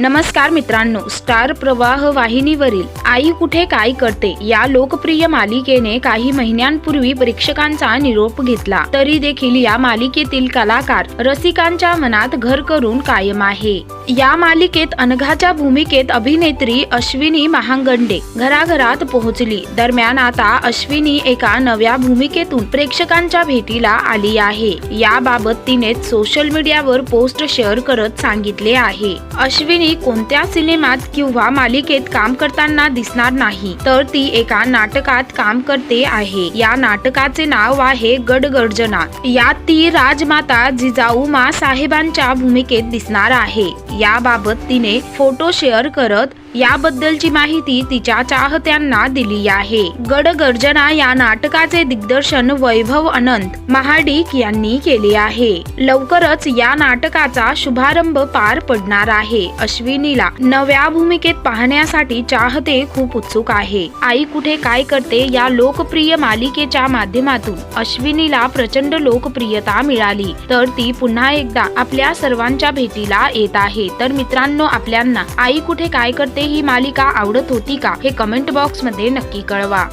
नमस्कार मित्रांनो स्टार प्रवाह वाहिनीवरील आई कुठे काय करते या लोकप्रिय मालिकेने काही महिन्यांपूर्वी प्रेक्षकांचा निरोप घेतला. तरी देखील या मालिकेतील कलाकार रसिकांच्या मनात घर करून कायम आहे. या मालिकेत अनघाच्या भूमिकेत अभिनेत्री अश्विनी महागंडे घराघरात पोहोचली. दरम्यान आता अश्विनी एका नव्या भूमिकेतून प्रेक्षकांच्या भेटीला आली आहे. याबाबत तिने सोशल मीडियावर पोस्ट शेअर करत सांगितले आहे. अश्विनी ती कोणत्या सिनेमात किंवा मालिकेत काम करताना दिसणार नाही तर ती एका नाटकात काम करते आहे. या नाटकाचे नाव आहे गडगर्जना. यात ती राजमाता जिजाऊ मा साहेबांच्या भूमिकेत दिसणार आहे. याबाबत तिने फोटो शेअर करत याबद्दलची माहिती तिच्या चाहत्यांना दिली आहे. गडगर्जना या नाटकाचे दिग्दर्शन वैभव अनंत महाडिक यांनी केले आहे. लवकरच या नाटकाचा शुभारंभ पार पडणार आहे. अश्विनीला नव्या भूमिकेत पाहण्यासाठी चाहते खूप उत्सुक आहे. आई कुठे काय करते या लोकप्रिय मालिकेच्या माध्यमातून अश्विनीला प्रचंड लोकप्रियता मिळाली. तर ती पुन्हा एकदा आपल्या सर्वांच्या भेटीला येत आहे. तर मित्रांनो आपल्यांना आई कुठे काय करते ही मालिका आवडत होती का हे कमेंट बॉक्समध्ये नक्की कळवा.